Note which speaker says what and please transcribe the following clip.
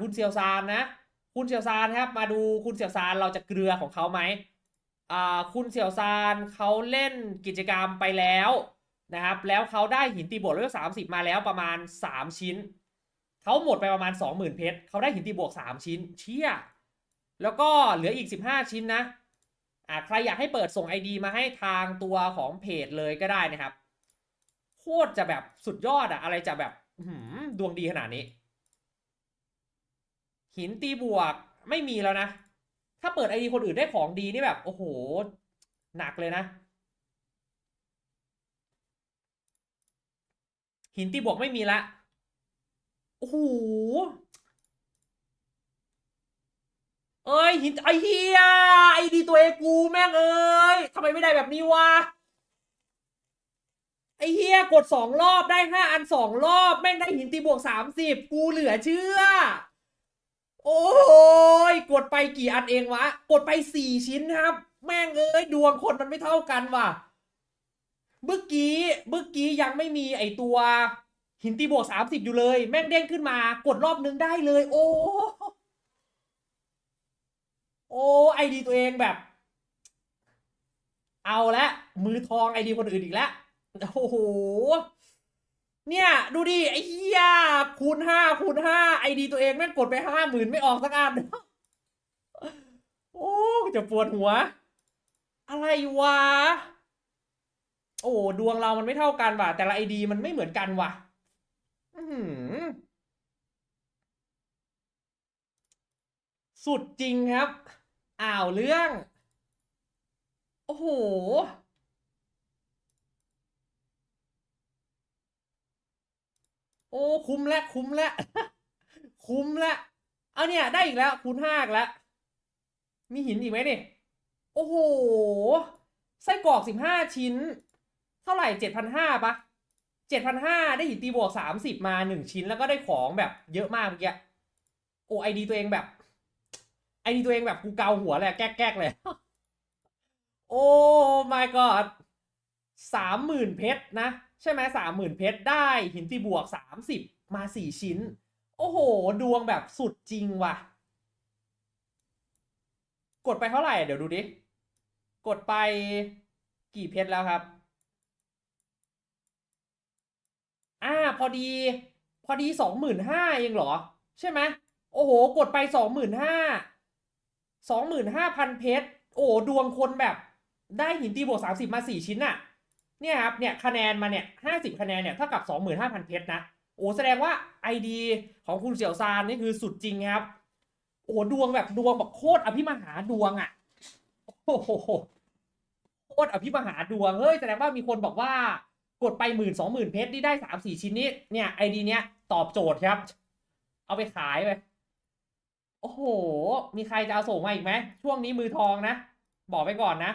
Speaker 1: คุณเซียวซานนะ คุณเซียวซานครับ มาดูคุณเซียวซานเราจะเกลือของเขาไหมอ่าคุณเซียวซานเขาเล่นกิจกรรมไปแล้วนะครับ แล้วเขาได้หินตีบวกเลเวลสามสิบมาแล้วประมาณสามชิ้น เขาหมดไปประมาณสองหมื่นเพชรเขาได้หินตีบวกสามชิ้น เชี่ย แล้วก็เหลืออีกสิบห้าชิ้นนะอ่าใครอยากให้เปิดส่ง ID มาให้ทางตัวของเพจเลยก็ได้นะครับ โคตรจะแบบสุดยอดอะอะไรจะแบบหือดวงดีขนาดนี้ หินตีบวกไม่มีแล้วนะ ถ้าเปิดไอดีคนอื่นได้ของดีนี่แบบ โอ้โห หนักเลยนะ หินตีบวกไม่มีละ โอ้โหเอ้ยหินไอเฮียไอดีตัวเองกูแม่งเอ้ยทำไมไม่ได้แบบนี้วะไอเฮียกดสองรอบได้ห้าอันสองรอบ แม่งได้หินตีบวกสามสิบกูเหลือเชื่อ โอ้ยกดไปกี่อันเองวะ กดไปสี่ชิ้นครับ แม่งเอ้ยดวงคนมันไม่เท่ากันว่ะเมื่อกี้เมื่อกี้ยังไม่มีไอตัว หินตีบวกสามสิบอยู่เลย แม่งเด้งขึ้นมากดรอบนึงได้เลย โอ้โอ้ไอดีตัวเองแบบ เอาละมือทองไอดีคนอื่นอีกแล้วโอ้โห เนี่ย ดูดิ ไอ้เหี้ยคูณห้าคูณห้าไอดีตัวเองแม่งกดไปห้าหมื่นไม่ออกสักอันโอ้จะปวดหัว อะไรวะ โอ้ดวงเรามันไม่เท่ากันว่ะ แต่ละไอดีมันไม่เหมือนกันว่ะอื้อหือสุดจริงครับอ้าวเรื่อง โอ้โห โอ้คุ้มแล้วคุ้มแล้วคุ้มแล้วเอาเนี่ยได้อีกแล้วคูณห้าอีกแล้ว มีหินอีกไหมนี่โอ้โหไส้กรอกสิบห้าชิ้น เท่าไหร่เจ็ดพันห้าปะเจ็ดพันห้าได้หินตีบวกสามสิบมาหนึ่งชิ้นแล้วก็ได้ของแบบเยอะมากเมื่อกี้โอ้ไอดีตัวเองแบบไอดีตัวเองแบบกูเกาหัวเลยแก๊กๆเลยโอ้ my god สามหมื่นเพชรนะ ใช่ไหมสามหมื่นเพชรได้หินตีบวกสามสิบมาสี่ชิ้น โอ้โห ดวงแบบสุดจริงว่ะ กดไปเท่าไหร่ เดี๋ยวดูดิ กดไปกี่เพชรแล้วครับ อ่า พอดี พอดีสองหมื่นห้าเองเหรอ ใช่ไหมโอ้โห กดไปสองหมื่นห้าสองหมื่นห้าพันเพชร โอ้ดวงคนแบบได้หินตีบวกสามสิบมาสี่ชิ้นน่ะ เนี่ยครับเนี่ยคะแนนมาเนี่ยห้าสิบคะแนนเนี่ยเท่ากับสองหมื่นห้าพันเพชรนะโอ้แสดงว่าไอดีของคุณเสี่ยวซานนี่คือสุดจริงครับ โอ้ดวงแบบดวงแบบโคตรอภิมหาดวงอะโอ้โหโคตรอภิมหาดวงเฮ้ยแสดงว่ามีคนบอกว่ากดไปหมื่นสองหมื่นเพชรนี่ได้สามสี่ชิ้นนี้เนี่ยไอดีเนี้ยตอบโจทย์ครับ เอาไปขายไปโอ้โห มีใครจะเอาส่งมาอีกไหมช่วงนี้มือทองนะ บอกไปก่อนนะ